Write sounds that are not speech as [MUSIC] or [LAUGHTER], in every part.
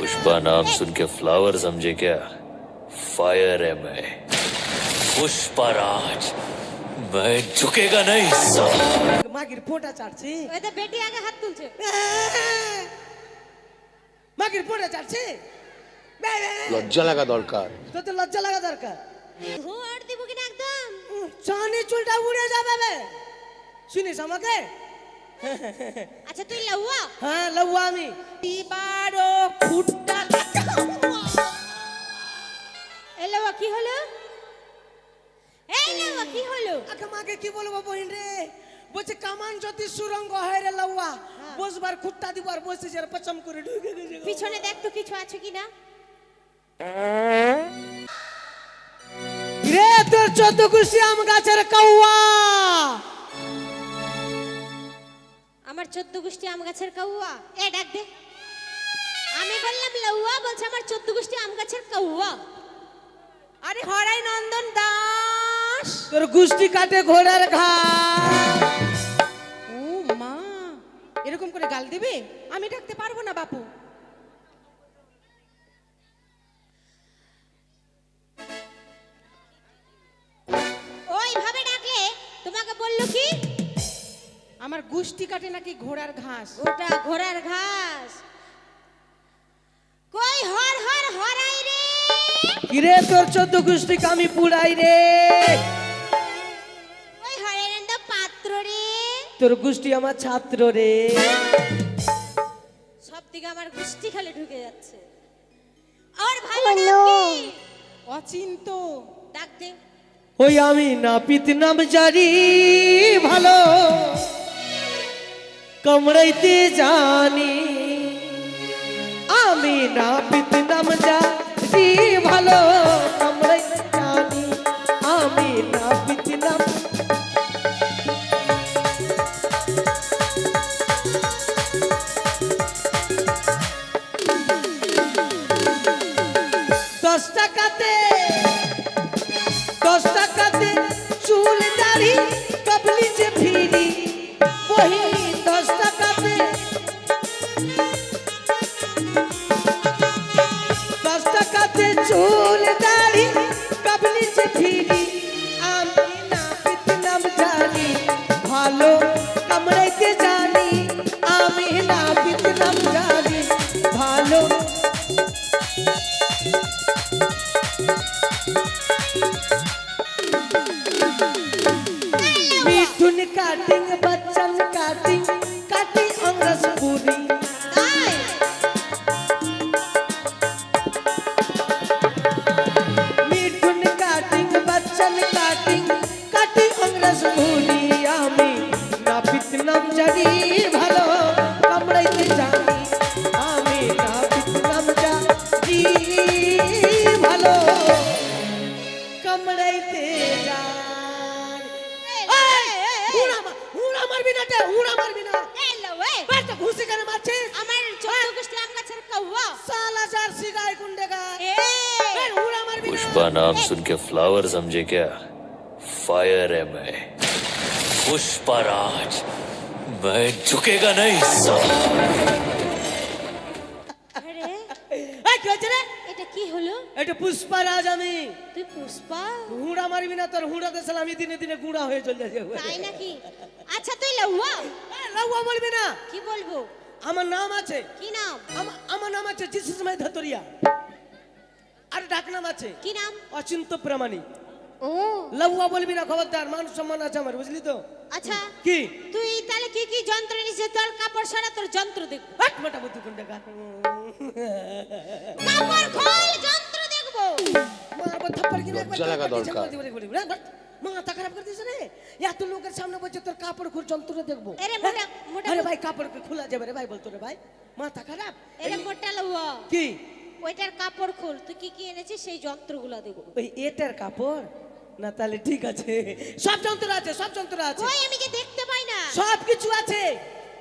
पुष्पा नाम सुन के फ्लावर समझे क्या? फायर है मैं। पुष्पा राज। मैं झुकेगा नहीं साला মাগির ফোঁটা চাটছি ওই তো বেটি আগে হাত তুলছে মাগির ফোঁটা চাটছি বে, বে, বে। লজ্জা লাগা দরকার তোর তো লজ্জা লাগা দরকার ধোঁয়ার দিব কিনা একদম উম, চানি চুলটা উড়ে যাবে বে শুনিস আমাকে আচ্ছা তুই লাউয়া হ্যাঁ লউয়া আমি বারো ফুটটা এই লাউয়া কি হলো এই লাউয়া কি হলো? আগে মাকে কি বলব বহিন রে? বলছে কামান যদি সুরঙ্গ হয় রে লউয়া বসবার খুঁটটা দিব আর বসে যার পচম করে ঢুকে গেছে পিছনে দেখ তো কিছু আছে কিনা। রে তোর চোদ্দ কুশি আম গাছের কৌয়া আমার চোদ্দ গোষ্ঠী আম গাছের কৌয়া এ ডাক দে। আমি বললাম লাউয়া বলছে আমার চোদ্দ গোষ্ঠী আম গাছের কৌয়া আরে হরাই নন্দন দাস তোর গুষ্টি কাটে ঘোড়ার ঘাস। ও মা এরকম করে গাল দিবে? আমি ডাকতে পারব না বাপু। ওইভাবে ডাকলে তোমাকে বলল কি? আমার গুষ্টি কাটে নাকি ঘোড়ার ঘাস? ওটা ঘোড়ার ঘাস। কই হর হর হরাই রে? কিরে তোর চোদ্দ গুষ্টি আমি পুড়াই রে? ওই হরের পাত্র রে। তোর গুষ্টি আমার ছাত্র রে। সব দিকে আমার গুষ্টি খালি ঢুকে যাচ্ছে। আর ভালো অচিন্ত। ডাক দে। ওই আমি নাপিত নাম জারি ভালো। কামড়াইতে জানি। আমি নাপিত নাম জারি ভালো কামড়াইতে জানি এই, হুড়া মার- হুড়া মারবি না রে, হুড়া মারবি না এলো এ বের তো ঘুষি কেন মারছিস আমার চোদ্দ গোষ্ঠী আম গাছের কৌয়া साला चार सिगाय कुंडे का এ फिर हुड़ा मार भी ना पुष्पा नाम सुन के फ्लावर समझे क्या फायर है मैं पुष्पा राज मैं झुकेगा नहीं साला হলো? এটা পুষ্পা রাজ আমি তুই পুষ্পা? হুড়া মারবি না তোর হুড়া দেশাল আমি দিনে দিনে গুড়া হয়ে চলে যাবে। তাই নাকি? আচ্ছা তুই লাউয়া? লাউয়া বলবি না? কি বলব? আমার নাম আছে। কি নাম? আমার নাম আছে জিসুসময় ধতরিয়া আর ডাক নাম আছে কি নাম? অচিন্ত প্রামাণিক। ও। লাউয়া বলবি না খবরদার মান সম্মান আছে আমার বুঝলি তো? আচ্ছা। কি? তুই তাহলে কি কি যন্ত্র নিছিস তোর কাপড় সারা তোর যন্ত্র দেখব। হাট মোটা বুদ্ধি কুন্ডে কা কাপড় খোল যন্ত্র দেখব। মারবো থাপ্পড় কিনে লজ্জা লাগা দরকার। ঝাঁকুয়া দিয়ে বলি, বলি, বলি, মাথা খারাপ করে দিয়েছে রে। এত লোকের সামনে বলছে তোর কাপড় খুর যন্ত্র দেখব। মোটা- আরে ভাই কাপড় খোলা যাবে রে ভাই বলতো রে ভাই। মাথা খারাপ? এরে মোটা লাউয়া কি? ওইটার কাপড় খোল তুই কি কি এনেছিস সেই যন্ত্রগুলো দেখব। ওই এটার কাপড়? না তাহলে ঠিক আছে। সব যন্ত্র আছে সব যন্ত্র আছে। কই আমি যে দেখতে পাই না? সব কিছু আছে।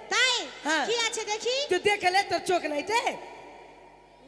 তাই? হ্যাঁ। কি আছে দেখি? তুই দেখলে তোর চোখ নাই রে।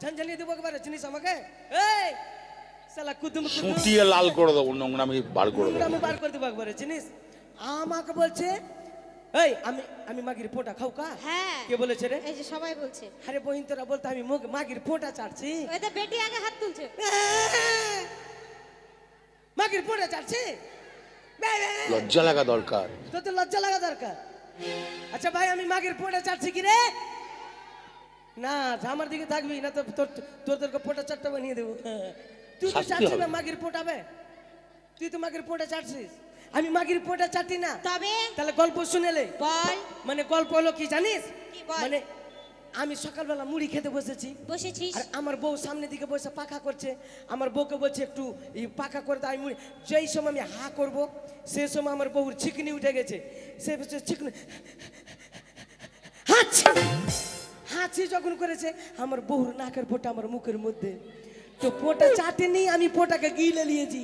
ঝনঝনিয়ে দেবো একবারে চিনিস আমাকে? এই শালা কুতুম ফুটিয়ে লাল করে দেবো নোংরামি বার করে নোংরা দেবো। আমি বার করে দেবো একবারে চিনিস? আমাকে বলছে এই আমি আমি মাগির ফোঁটা খাও কা? হ্যাঁ। কে বলেছে রে? এই যে সবাই বলছে। আরে বহিন তোরা বলতে আমি মুখ মাগির ফোঁটা চাটছি ওই তো বেটি আগে হাত তুলছে। [LAUGHS] মাগির ফোঁটা চাটছি। লজ্জা লাগা দরকার। তোর তো লজ্জা লাগা দরকার। আচ্ছা ভাই আমি মাগের ফোঁটা চাটছি কি রে? না আমার দিকে থাকবি না তো তোর তোদেরকে ফোঁটা চারটা বানিয়ে দেবো। তুই তো চাটছিস না মাগির ফোঁটাবে তুই তো মাগির ফোঁটা চাটছিস আমি মাগির ফোঁটা চাটি না। তবে? তাহলে গল্প শুনেলে বল। মানে গল্প হলো কি জানিস? কি বল? মানে আমি সকালবেলা মুড়ি খেতে বসেছি। বসেছিস? আর আমার বউ সামনে দিকে বসে পাখা করছে। আমার বউকে বলছে একটু এই পাখা করে দাও আমি মুড়ি যেই সময় আমি হা করব সেই সময় আমার বউর ছিকনি উঠে গেছে। সে বলছে চিকনি হাঁচি হাঁচি যখন করেছে আমার বহুর নাকের ফোটা আমার মুখের মধ্যে। তো পোটা চাটে নেই আমি পোটাকে গিলে নিয়েছি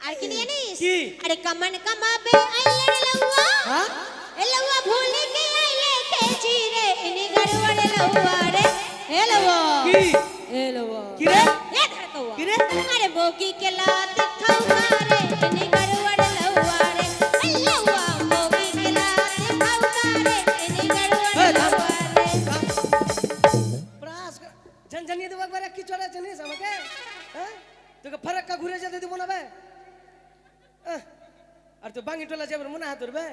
আর কি নিয়ে নিস আরে কামান কামাবে আইলে লউয়া হ্যাঁ? এ লউয়া ভুলে গে আইলে তেজি রে ইনি গড়ওয়াড়ে লউয়া রে। এ লউয়া কি? এ লউয়া কি রে? এ ধরতোয়া কি রে? আরে বগি কে লাত খাউয়া রে। ইনি ঝনঝনিয়ে দেবো একবার কি চড়ে জানিস আমাকে? হ্যাঁ? তোকে ফারাক্কা ঘুরে যেতে দিব না বে? আহ, আর তো বাঙ্গি টোলা যাবার মনে হাত ধরবে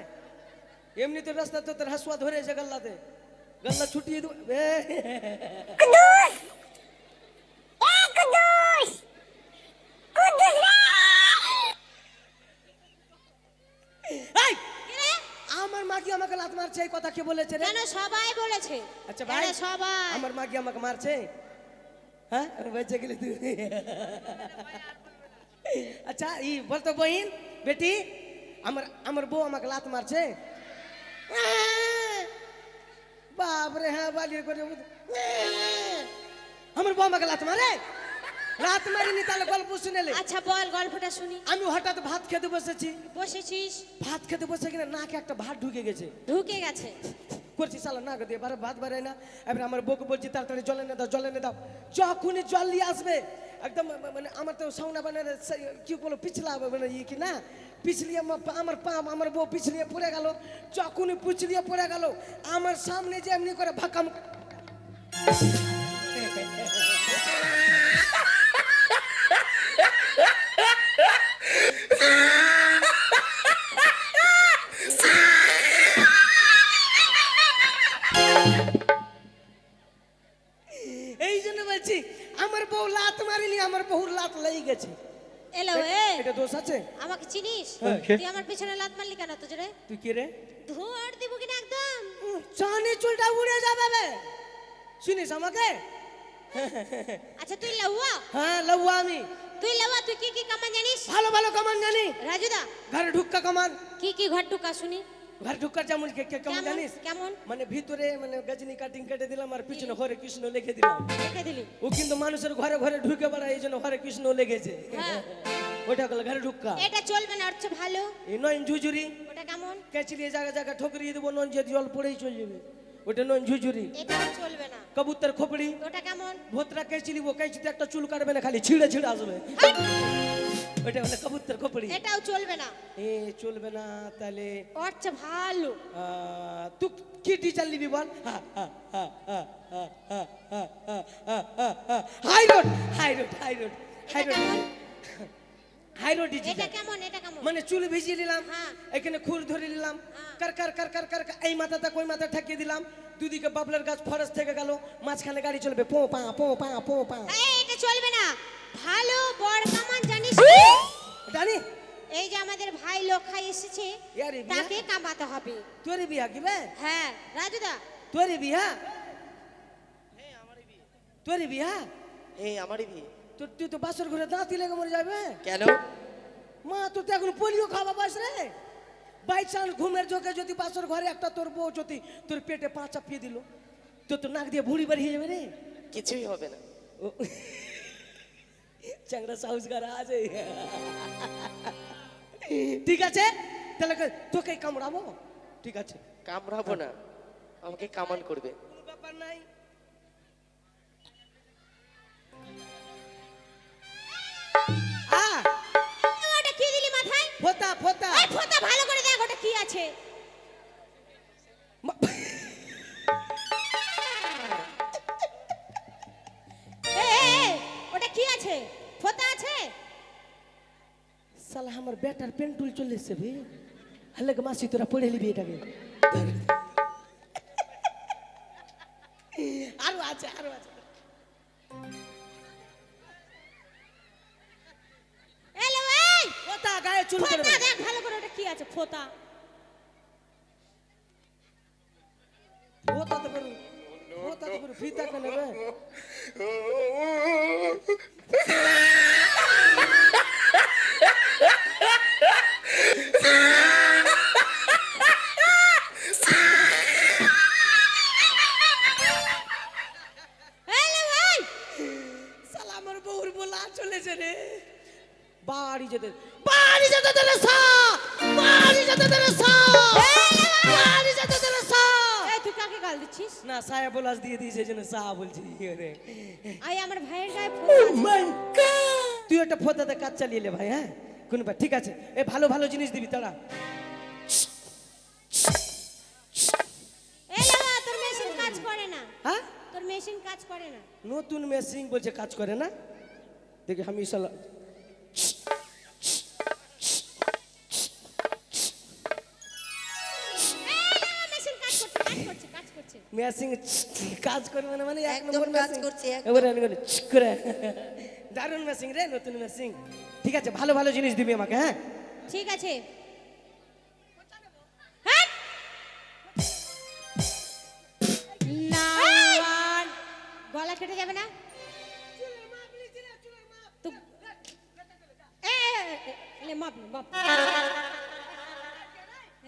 এমনি তো রাস্তা তো তোর হাসুয়া ধরে এসে গাল্লাতে। গাল্লা ছুটিয়ে দেবো। বে এই, কি রে? আমার মা কি আমাকে লাত মারছে? এই কথা কে বলেছে রে? কেন সবাই বলেছে? আচ্ছা ভাই সবাই? আমার মা কি আমাকে মারছে? হ্যাঁ বেঁচে গেলি তুই আচ্ছা ই বলতো বহিন বেটি আমার আমার বউ আমাকে লাত মারছে বাপরে হ্যাঁ বালিয়ে করে আমার বউ আমাকে লাত মারে লাত মারিনি তাহলে গল্প শুনেলে আচ্ছা বল গল্পটা শুনি আমি হঠাৎ ভাত খেতে বসেছি বসেছিস ভাত খেতে বসে কিনা নাকে একটা ভাত ঢুকে গেছে ঢুকে গেছে করছি সালা না দিয়ে বারে ভাত বাড়ায় না। এবার আমার বউকে বলছি, তাড়াতাড়ি জলে এনে দাও, জলে এনে দাও। যখনই জল নিয়ে আসবে, একদম মানে আমার তো সাউনা মানে কি বলো, পিছলা মানে ই কি না? পিছলিয়ে আমার পা, আমার বউ পিছলিয়ে পড়ে গেল। যখনই পিছলিয়ে পড়ে গেল, আমার সামনে যে এমনি করে ভাকাম আমাকে হ্যাঁ। তুই আমার পিছনে লাত মারলি কেন তো জোরে? তুই কে রে? ধোয়ার দিব কিনা একদম? চানি চুলটা উড়ে যাবে বে। শুনিস আমাকে? আচ্ছা তুই লাউয়া? হ্যাঁ লউয়া আমি। তুই লাউয়া তুই কি কি কামান জানিস? ভালো ভালো কামান জানি। রাজুদা। ঘরে ঢুক্কা কামান। কি কি ঘর ঢুকা শুনি। ঘরে ঢুক্কার যেমন কেমন জানিস? কেমন? মানে ভিতরে মানে গজনি কাটিং কেটে দিলাম আর পিছনে হরে কৃষ্ণ লিখে দিলাম। দিলি। ও কিন্তু মানুষের ঘরে ঘরে ঢুকে বেড়ায় এই জন্য হরে কৃষ্ণ লেগেছে। হ্যাঁ। ওটা হলো ঘরে ঢুক্কা এটা চলবে না হচ্ছে ভালো। এই নয়ন ঝুঝুরি। ওটা কেমন? কেঁচড়িয়ে জায়গা জায়গা ঠকরিয়ে দেবো নন যে জল পড়েই চলে যাবে। ওটা নয়ন ঝুঝুরি। এটা চলবে না। কবুতর খোপড়ি। ওটা কেমন? ভোতরা কেঁচি নিবো কেঁচিতে একটা চুল কাটবে না খালি ছিঁড়ে ছিঁড়ে আসবে! ওটা হলো কবুতর খোপড়ি এটাও চলবে না এ চলবে না তাহলে চেয়ে ভালো তুই কি টিচার নিবি বল high road high road high road high road high road এটা কেমন এটা কেমন মানে চুল ভিজিয়ে নিলাম হ্যাঁ। এখানে খুর ধরে নিলাম হ্যাঁ। কার কার কার কার কার এই মাথাটা কই মাথা ঠেকিয়ে দিলাম দুদিকে বাবলার গাছ ফরেস্ট থেকে গেল মাঝখানে গাড়ি চলবে পো পা পো পা পো পা এটা চলবে না ভালো বড় কামান জানিস জানি। এই যে আমাদের ভাই লোখাই এসেছে? তাকে কামাতে হবে। তোরে বিয়া কি বে? হ্যাঁ রাজুদা তোরে বিয়া? তোরে বিয়া? এই আমারই বিয়ে। তোর তুই তো বাসর ঘরে দাঁতি লেগে মরে যাবে। কেন? মা তোর তো এখন পোলিও খাওয়া বাস রে। বাই চান্স ঘুমের চোখে যদি বাসর ঘরে একটা তোর বউ যদি তোর পেটে পা চাপিয়ে দিল তোর তো নাক দিয়ে ভুড়ি বাড়ি হয়ে যাবে রে। কিছুই হবে না। ও, চ্যাংড়া সাহস করা আছে। ঠিক আছে? তাহলে তোকে কামড়াবো? ঠিক আছে। কামড়াবো না। আমাকে কামান করবে। কোনো ব্যাপার নাই। আ ওটা কি দিলি ফোতা ফোতা। ভালো করে দেখ ওটা কি আছে। আছে? ফোঁটা আছে? সালা আমার বেটার পেন্টুল চলে এসছে ভি হলে মাসি তোরা পড়ে নিবি এটাকে। [LAUGHS] আরও আছে আরও আছে। এলো এই! ফোতা গায়ে চুল করে ফোঁটা দেখ ভালো করে ওটা কি আছে ফোঁটা। ফোতা তো করু ফোতা তো করু চলেছে রে। বাড়ি যেতে বাড়ি যেতে দেবে সা বাড়ি যেতে দেবে সা গাল দিচ্ছিস না সায়া বলাস দিয়ে দিয়েছে জন্য সা বলছি রে। আই আমার ভাইয়ের গায়ে ফোঁটা আছে তুই একটা ফোতাতে কাজ চালিয়ে লে ভাই হ্যাঁ? কোন ঠিক আছে। এ ভালো ভালো জিনিস দিবি তারা এলো তোর মেশিন কাজ করে না। হ্যাঁ? তোর মেশিন কাজ করে না। নতুন মেশিন বলছে কাজ করে না। দেখি আমি করছে কাজ করবে না মানে এক একদম নম্বর কাজ করছে, একদম। এবারে আমি করে ছিক করে দারুণ মেশিন রে নতুন মেশিন ঠিক আছে ভালো ভালো জিনিস দিবি আমাকে হ্যাঁ ঠিক আছে! গলা কেটে যাবে না তো- এ, এ, এ, লে, মাপ মাপ।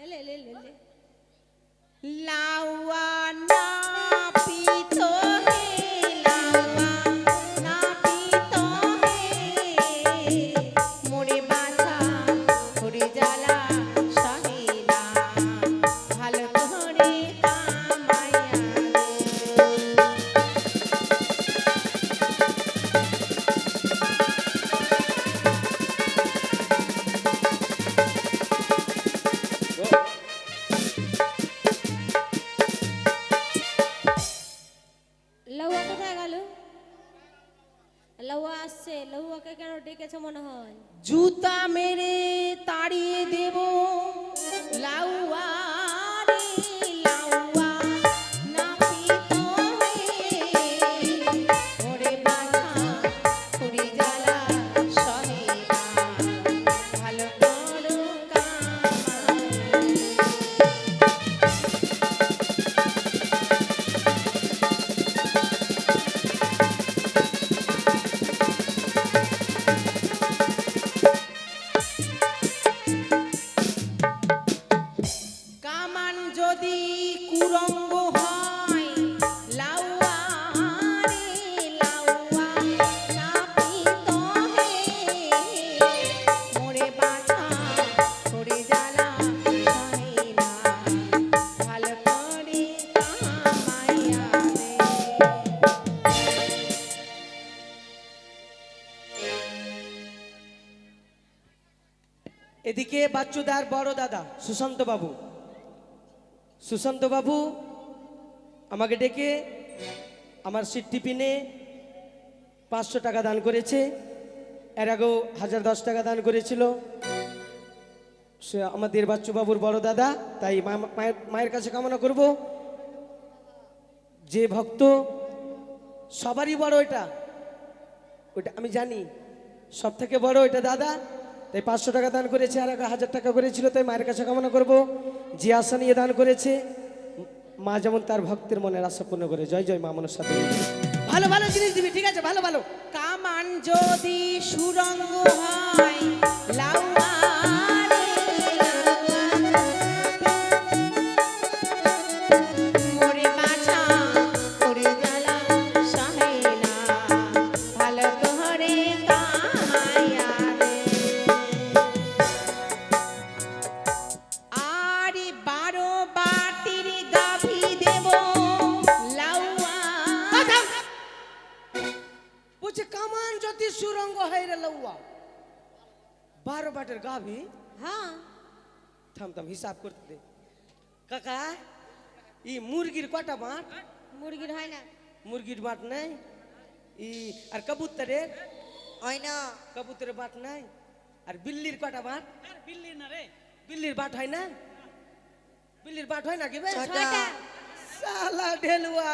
লে, লে, লে, লে। সুশান্ত বাবু। সুশান্ত বাবু, আমাকে ডেকে আমার সিট টিফিনে পাঁচশো টাকা দান করেছে। এর আগেও হাজার দশ টাকা দান করেছিল। সে আমাদের বাচ্চু বাবুর বড় দাদা, তাই মায়ের মায়ের কাছে কামনা করব। যে ভক্ত, সবারই বড় এটা। ওটা আমি জানি সব থেকে বড় এটা দাদা। তাই পাঁচশো টাকা দান করেছে, আর হাজার টাকা করেছিল, তাই মায়ের কাছে কামনা করব। যে আশা নিয়ে দান করেছে। মা যেমন তার ভক্তের মনের আশা পূর্ণ করে। জয় জয় মা মনের সাথে ভালো ভালো জিনিস দিবি, ঠিক আছে? ভালো ভালো। কামান যদি সুরঙ্গ হয় লাউয়ারে করতে। দে কাকা ই মুরগির কটা বাট? মুরগির হয় না। মুরগির বাট নাই? ই আর কবুতরের? হয় না। কবুতরের বাট নাই? আর বিল্লির কটা বাট? বিল্লি না রে। বিল্লির বাট হয় না? বিল্লির বাট হয় না কি সালা ঢেলুয়া।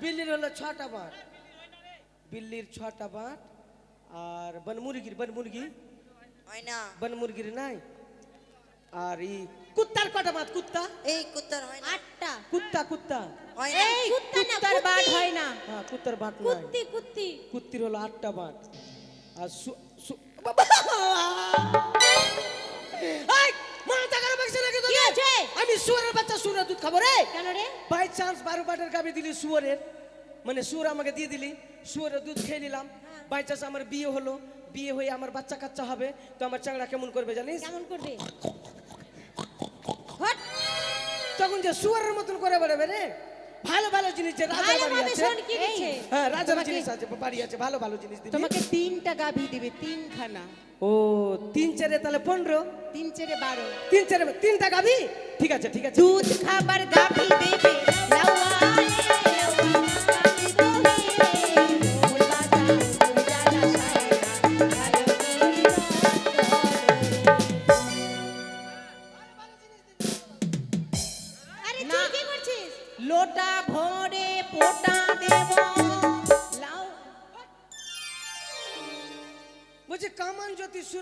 বিল্লির হলো ছটা বাট। বিল্লির ছটা বাট। আর বন মুরগির বন মুরগি হয় না। বন মুরগির নাই? আর ই কুত্তার কটা বাট কুত্তা? এই কুত্তার হয় না। আটটা। কুত্তা কুত্তা? হয় না। এই কুত্তার বাট কুত্তি। হয় না। হ্যাঁ কুত্তার বাট নাই। কুত্তি কুত্তি। কুত্তির হলো আটটা বাট আর সু সু বাবা! এই, মাথা খারাপ হয়েছে নাকি তোদের? কি আমি শুয়ারের বাচ্চা শুয়ারের দুধ খাব রে। কেন রে? বাই চান্স বারো বাটের গাবি দিলি শুয়ারের। মানে শুয়ার আমাকে দিয়ে দিলি। শুয়ারের দুধ খেয়ে নিলাম। বাই চান্স আমার বিয়ে হলো। বিয়ে হয়ে আমার বাচ্চা কাচ্চা হবে তো আমার চাংড়া কেমন করবে জানিস? কেমন করবে? তখন যে শুয়ারের মতন করে বেড়াবে রে। ভালো ভালো জিনিস যে রাজার বাড়ি আছে। হ্যাঁ রাজার জিনিস আছে বাড়ি আছে ভালো ভালো জিনিস দিবি। তোমাকে তিনটা গাভী দিবে তিনখানা। ও তিন চারে তাহলে পনেরো। তিন চেরে বারো। তিন চারে তিনটা গাবি ঠিক আছে ঠিক আছে। দুধ খাবার গাভী দেবে।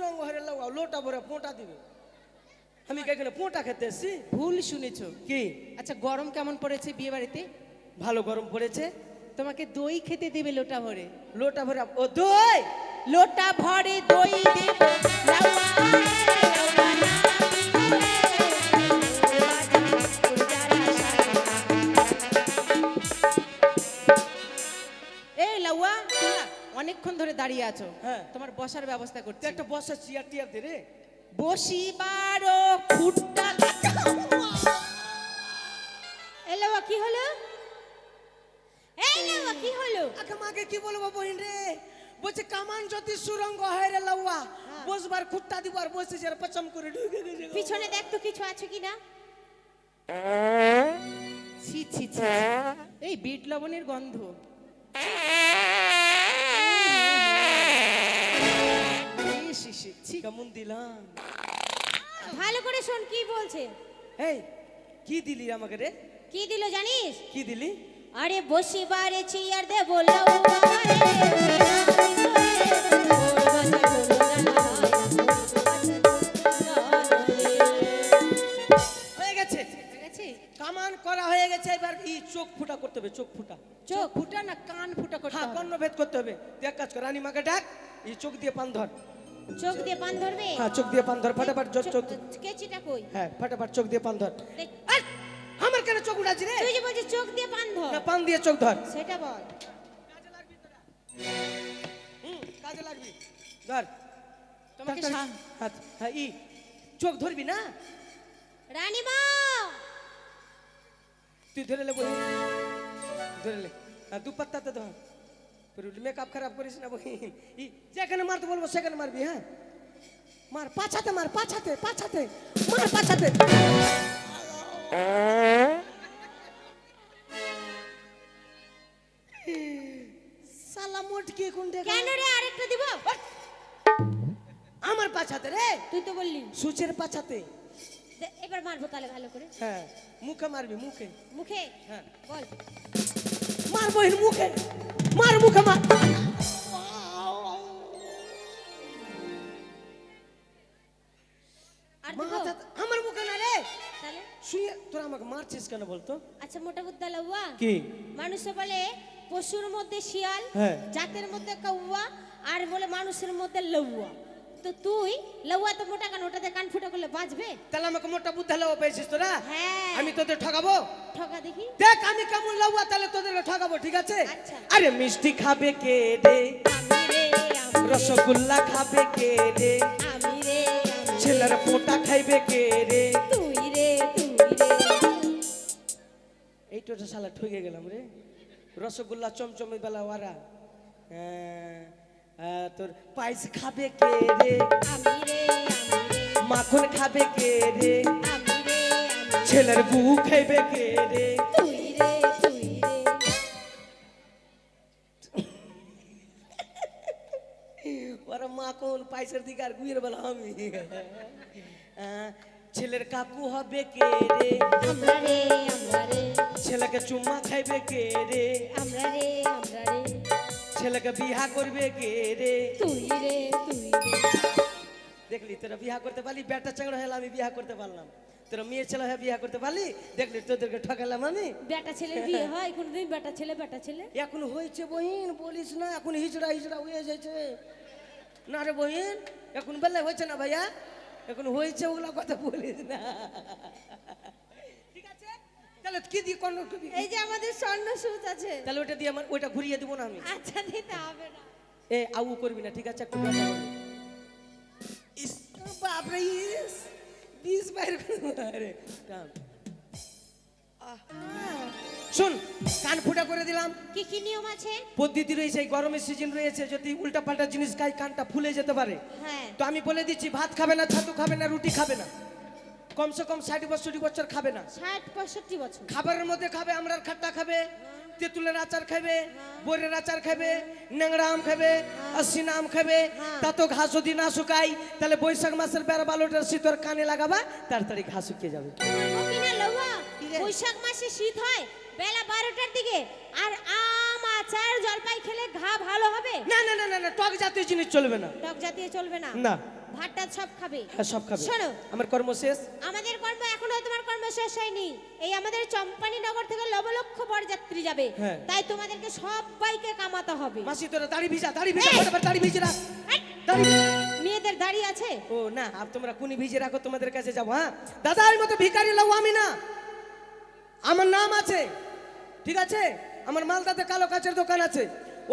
যদি হারে লাগাও লোটা ভরে পোঁটা দিবে। আমি এখানে পোঁটা খেতে এসছি? ভুল শুনেছো। কি? আচ্ছা গরম কেমন পড়েছে বিয়ে বাড়িতে? ভালো গরম পড়েছে। তোমাকে দই খেতে দেবে লোটা ভরে। লোটা ভরে ও দই? লোটা ভরে দই দেব। অনেকক্ষণ ধরে দাঁড়িয়ে আছো। হ্যাঁ। তোমার বসার ব্যবস্থা তুই একটা বসা চেয়ার টিয়ার দে রে। বসিবারও ফুটটা [LAUGHS] এলো কি হলো? এই কি হলো? আগে মাকে কি বলব বহিন রে? বলছে কামান যদি সুরঙ্গ হয় রে লাউয়া বসবার খুঁটটা দিব আর বসে যার পচম করে ঢুকে গেছে পিছনে দেখ তো কিছু আছে কিনা ছি ছি ছি। এই বিট লবণের গন্ধ। ছি। কেমন দিলাম? ভালো করে শোন কি বলছে? এই কি দিলি আমাকে রে? কি দিল জানিস? কি দিলি? আরে বসিবারে চিয়ার দে হয়ে কামান করা হয়ে গেছে এবার ই চোখ ফুটা করতে হবে চোখ ফুটা। চোখ? ফুটা না কান ফুটা করতে হ্যাঁ হবে। কর্ণভেদ করতে হবে। এক কাজ কর রানী মাকে ডাক এই চোখ দিয়ে পান ধর। চোখ দিয়ে পান ধরবে? হ্যাঁ চোখ দিয়ে পান ধর ফাটাফাট চোখ চোখ কেচিটা কই? হ্যাঁ ফাটাফাট চোখ দিয়ে পান ধর। আমার কেন চোখ উড়াচ্ছি রে? তুই যে বলছিস চোখ দিয়ে পান ধর। না পান দিয়ে চোখ ধর। সেটা বল। কাজে লাগবি তোরা হুম কাজে লাগবি। ধর। তোমাকে হাত হ্যাঁ ই চোখ ধরবি না? রানীমা! তুই ধরে লে বহি ধরে লে। হ্যাঁ দু পাত্তাতে ধর। মেকআপ খারাপ করিস না বহিন। ই যেখানে মারতে বলব সেখানে মারবি হ্যাঁ? মার পাছাতে মার পাছাতে পাছাতে মার পাছাতে। সালা মোটকে কোন কেন রে আরেকটা দিব? আমার পাছাতে রে। তুই তো বললি। সুচের পাছাতে। দে, এবার মারবো তাহলে ভালো করে। হ্যাঁ মুখে মারবি মুখে। মুখে? হ্যাঁ। বল। মার মুখে মার। আচ্ছা, আমার মুখে রে। তোরা আমাকে মারছিস কেন বলতো? আচ্ছা মোটা বুদ্ধা লাউয়া। কি? বলে পশুর মধ্যে শিয়াল হ্যাঁ। জাতের মধ্যে কাউয়া আর বলে মানুষের মধ্যে লউয়া। তো তুই লউয়া তো মোটা কান ওটাতে কান ফুটা করলে বাঁচবে? তাহলে আমাকে মোটা বুদ্ধা পেয়েছিস তোরা? হ্যাঁ। আমি তোদের ঠকাবো ঠকা দেখি। দেখ আমি কেমন লাউয়া তাহলে তোদেরকে ঠকাবো ঠিক আছে? আচ্ছা। আরে মিষ্টি খাবে কে রে? আমি রে রসগোল্লা খাবে কে রে? আমি রে ছেলের ফোঁটা খাইবে কে রে? তুই রে তুই রে। এই শালা ঠকে গেলাম রে। রসগোল্লা চমচমে বেলা ওয়ারা। হ্যাঁ, তোর পায়েস খাবে কে রে? মাখন খাবে কে রে? ছেলের গু খাইবে কে রে? ওরা মাখন, পায়েসের দিকে আর গুয়ের বেলা আমি। ছেলের কাকু হবে কে রে? ছেলেকে চুম্মা খাইবে কে রে আমরা রে? ছেলেকে বিহা করবে কে রে? তুই রে তুই দেখলি তোরা বিয়া করতে পারলি? বেটা চাংড়া হলে আমি বিয়া করতে পারলাম। তোরা মেয়ে ছেলে হয়ে বিয়া করতে পারলি? দেখলি তোদেরকে ঠকালাম আমি? বেটা ছেলের বিয়ে হয় কোনদিন? বেটা ছেলে বেটা ছেলে? এখন হয়েছে বহিন বলিস না এখন হিজড়া হিজড়া হয়ে যাচ্ছে না রে বহিন এখন বেলা হয়েছে না ভাইয়া? এখন হয়েছে ওগুলা কথা বলিস না। তাহলে কি দিয়ে কোন এই যে আমাদের স্বর্ণ সুচ আছে। তাহলে ওটা দিয়ে আমার ওইটা ঘুরিয়ে দেবো না আমি। আচ্ছা দিতে হবে না। এ আউ করবি না ঠিক আছে? একটু। ইস বাপরে ইস বিষ বাইর করে আরে। শোন কান ফুটা করে দিলাম। কি কি নিয়ম আছে? পদ্ধতি রয়েছে এই গরমের সিজন রয়েছে যদি উল্টা পাল্টা জিনিস খাই কানটা ফুলে যেতে পারে। হ্যাঁ। তো আমি বলে দিচ্ছি ভাত খাবে না ছাতু খাবে না রুটি খাবে না। কমসে কম ষাট বছর বছর খাবে না। ষাট পঁয়ষট্টি বছর। খাবারের মধ্যে খাবে আমরার খাট্টা খাবে তেঁতুলের আচার খাবে বরের আচার খাবে ন্যাংরা আম খাবে আশ্বিনা আম খাবে তা তো ঘাস যদি না শুকাই তাহলে বৈশাখ মাসের বেড়া বালোটার শীতর কানে লাগাবা তাড়াতাড়ি ঘাস শুকিয়ে যাবে? বৈশাখ মাসে শীত হয় বেলা বারোটার দিকে আর আম আচার জলপাই খেলে ঘা ভালো হবে? না না না না না টক জাতীয় জিনিস চলবে না। টক জাতীয় চলবে না? না। ভাতটা সব খাবে। হ্যাঁ সব খাবে। শোনো। আমার কর্ম শেষ। আমাদের কর্ম এখনও তোমার কর্ম শেষ হয়নি। এই আমাদের চম্পানি নগর থেকে লবলক্ষ বরযাত্রী যাবে। হ্যাঁ। তাই তোমাদেরকে সবাইকে কামাতে হবে। মাসি তোরা দাড়ি ভিজা দাড়ি ভিজা! ফটাফট দাড়ি ভিজে রাখ। মেয়েদের দাড়ি আছে? ও না আর তোমরা কুনি ভিজে রাখো তোমাদের কাছে যাব হ্যাঁ? দাদা এই মতো ভিখারি লাও আমি না। আমার নাম আছে ঠিক আছে? আমার মালদাতে কালো কাচের দোকান আছে।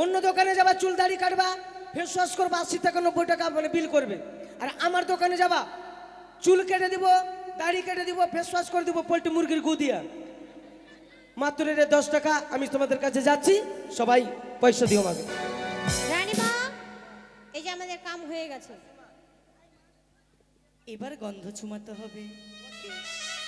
অন্য দোকানে যাবা চুল দাড়ি কাটবা ফেস ওয়াশ করবা আশি টাকা নব্বই টাকা মানে বিল করবে। আর আমার দোকানে যাবা চুল কেটে দিব দাড়ি কেটে দিব ফেস ওয়াশ করে দিব পোলট্রি মুরগির গু দিয়া। মাত্র রে দশ টাকা আমি তোমাদের কাছে যাচ্ছি সবাই পয়সা দিও আমাকে। রানীমা এই যে আমাদের কাম হয়ে গেছে। এবার গন্ধ চুমাতে হবে।